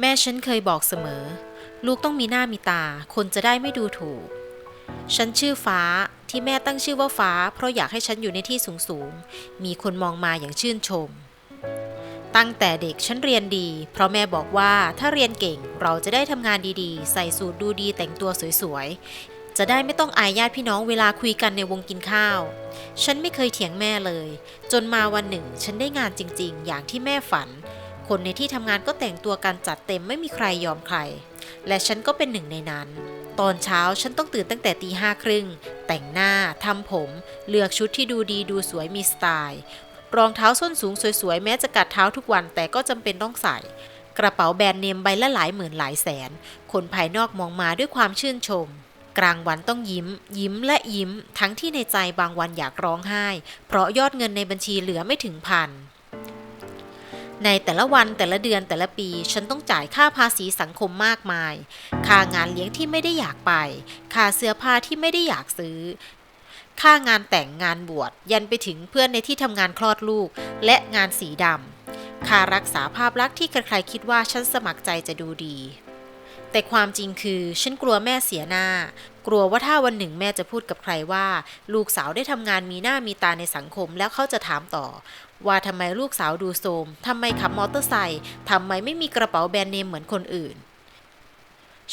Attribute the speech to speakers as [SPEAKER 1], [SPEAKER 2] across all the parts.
[SPEAKER 1] แม่ฉันเคยบอกเสมอ ลูกต้องมีหน้ามีตา คนจะได้ไม่ดูถูก ฉันชื่อฟ้าที่แม่ตั้งชื่อว่าฟ้า เพราะอยากให้ฉันอยู่ในที่สูงๆมีคนมองมาอย่างชื่นชม ตั้งแต่เด็กฉันเรียนดี เพราะแม่บอกว่าถ้าเรียนเก่งเราจะได้ทำงานดีๆ ใส่สูทดูดีแต่งตัวสวยๆ จะได้ไม่ต้องอายญาติพี่น้องเวลาคุยกันในวงกินข้าว ฉันไม่เคยเถียงแม่เลย จนมาวันหนึ่ง ฉันได้งานจริง ๆ อย่างที่แม่ฝัน คนในที่ทำงานก็แต่งตัวกันจัดเต็มไม่มีใครยอมใคร และฉันก็เป็นหนึ่งในนั้น ตอนเช้าฉันต้องตื่นตั้งแต่ตีห้าครึ่ง แต่งหน้าทำผม เลือกชุดที่ดูดีดูสวยมีสไตล์ รองเท้าส้นสูงสวยๆ แม้จะกัดเท้าทุกวันแต่ก็จำเป็นต้องใส่ กระเป๋าแบรนด์เนมใบละหลายหมื่นหลายแสน คนภายนอกมองมาด้วยความชื่นชมกลางวันต้องยิ้ม ยิ้มและยิ้ม ทั้งที่ในใจบางวันอยากร้องไห้ เพราะยอดเงินในบัญชีเหลือไม่ถึงพัน ในแต่ละวันแต่ละเดือนแต่ละปี ฉันต้องจ่ายค่าภาษีสังคมมากมาย ค่างานเลี้ยงที่ไม่ได้อยากไป ค่าเสื้อผ้าที่ไม่ได้อยากซื้อ ค่างานแต่งงานบวชยันไปถึงเพื่อนในที่ทำงานคลอดลูก และงานสีดำค่ารักษาภาพลักษณ์ที่ใครๆคิดว่าฉันสมัครใจจะดูดีแต่ความจริงคือ ฉันกลัวแม่เสียหน้า กลัวว่าถ้าวันหนึ่งแม่จะพูดกับใครว่า ลูกสาวได้ทำงานมีหน้ามีตาในสังคมแล้วเขาจะถามต่อ ว่าทำไมลูกสาวดูโทมทำไมขับมอเตอร์ไซค์ทำไมไม่มีกระเป๋าแบรนด์เนมเหมือนคนอื่น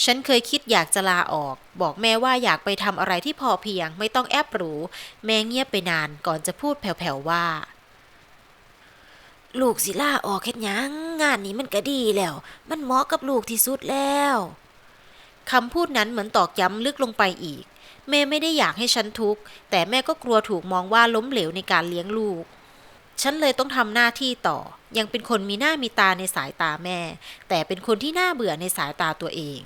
[SPEAKER 1] ฉันเคยคิดอยากจะลาออก บอกแม่ว่าอยากไปทำอะไรที่พอเพียง ไม่ต้องแอบหรูแม่เงียบไปนานก่อนจะพูดแผ่วๆว่าลูกสิลาออกเฮ็ดหยังงานนี้มันก็ดีแล้ว มันเหมาะกับลูกที่สุดแล้ว คำพูดนั้นเหมือนตอกย้ำลึกลงไปอีก แม่ไม่ได้อยากให้ฉันทุกข์ แต่แม่ก็กลัวถูกมองว่าล้มเหลวในการเลี้ยงลูก ฉันเลยต้องทำหน้าที่ต่อ ยังเป็นคนมีหน้ามีตาในสายตาแม่ แต่เป็นคนที่น่าเบื่อในสายตาตัวเอง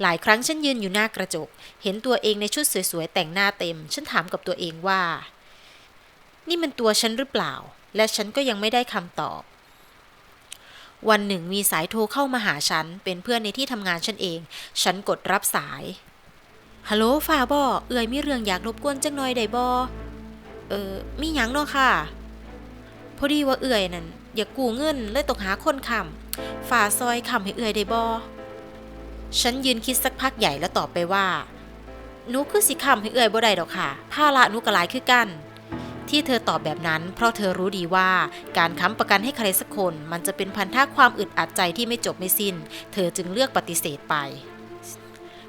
[SPEAKER 1] หลายครั้งฉันยืนอยู่หน้ากระจก เห็นตัวเองในชุดสวยๆแต่งหน้าเต็ม ฉันถามกับตัวเองว่า นี่มันตัวฉันหรือเปล่า และฉันก็ยังไม่ได้คำตอบ วันหนึ่งมีสายโทรเข้ามาหาฉัน เป็นเพื่อนในที่ทำงานฉันเอง ฉันกดรับสาย ฮัลโหลฝ่าบอเอ่ยมีเรื่องอยากรบกวนจังหน่อยได้บอเออมีหยังเนาะค่ะ พอดีว่าเอื่อยนั่นอยากกู้เงินเลยตกหาคนคำฝ่าซอยคำให้เอื่อยได้บอฉันยืนคิดสักพักใหญ่แล้วตอบไปว่าหนูคือสิคำให้เอื่อยบ่ได้ดอกค่ะภาระหนูก็หลายคือกัน ที่เธอตอบแบบนั้น เพราะเธอรู้ดีว่าการค้ำประกันให้ใครสักคน มันจะเป็นพันธะความอึดอัดใจที่ไม่จบไม่สิ้น เธอจึงเลือกปฏิเสธไป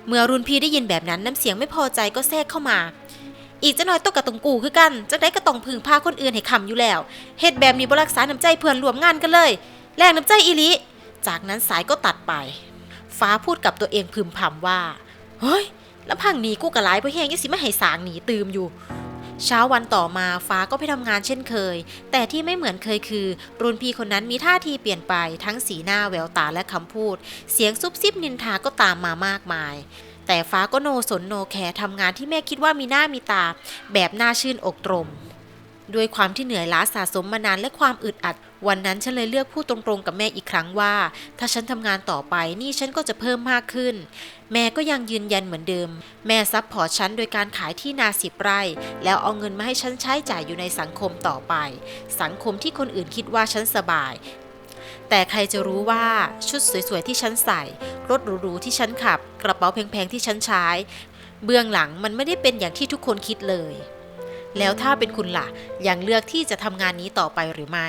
[SPEAKER 1] เมื่อรุ่นพี่ได้ยินแบบนั้นน้ำเสียงไม่พอใจก็แทรกเข้ามา อีกจะน้อยตกกับตรงกูคือกันจะได้ก็ต้องพึ่งพาคนอื่นให้คำอยู่แล้วเฮ็ดแบบนี้บรักษาน้ำใจเพื่อนรวมงานกันเลย แรงน้ำใจอีลิจากนั้นสายก็ตัดไป ฟ้าพูดกับตัวเองพึมพำว่า เฮ้ยลำพังหนีกูกระหลเพราะแห้งยังสิมาให้สางหนีตืมอยู่ เช้าวันต่อมาฟ้าก็ไปทำงานเช่นเคย แต่ที่ไม่เหมือนเคยคือ รุ่นพี่คนนั้นมีท่าทีเปลี่ยนไปทั้งสีหน้าแววตาและคำพูด เสียงซุบซิบนินทาก็ตามมามากมาย แต่ฟ้าก็โนสนโนแคร์ทำงานที่แม่คิดว่ามีหน้ามีตา แบบน่าชื่นอกตรม ด้วยความที่เหนื่อยล้าสะสมมานานและความอึดอัด วันนั้นฉันเลยเลือกพูดตรงๆกับแม่อีกครั้งว่า ถ้าฉันทำงานต่อไปนี่ฉันก็จะเพิ่มมากขึ้น แม่ก็ยังยืนยันเหมือนเดิม แม่ซับพอร์ตฉันโดยการขายที่นาสิบไร่ แล้วเอาเงินมาให้ฉันใช้จ่ายอยู่ในสังคมต่อไป สังคมที่คนอื่นคิดว่าฉันสบาย แต่ใครจะรู้ว่าชุดสวยๆที่ฉันใส่ รถหรูๆที่ฉันขับ กระเป๋าแพงๆที่ฉันใช้ เบื้องหลังมันไม่ได้เป็นอย่างที่ทุกคนคิดเลยแล้วถ้าเป็นคุณล่ะ ยังเลือกที่จะทำงานนี้ต่อไปหรือไม่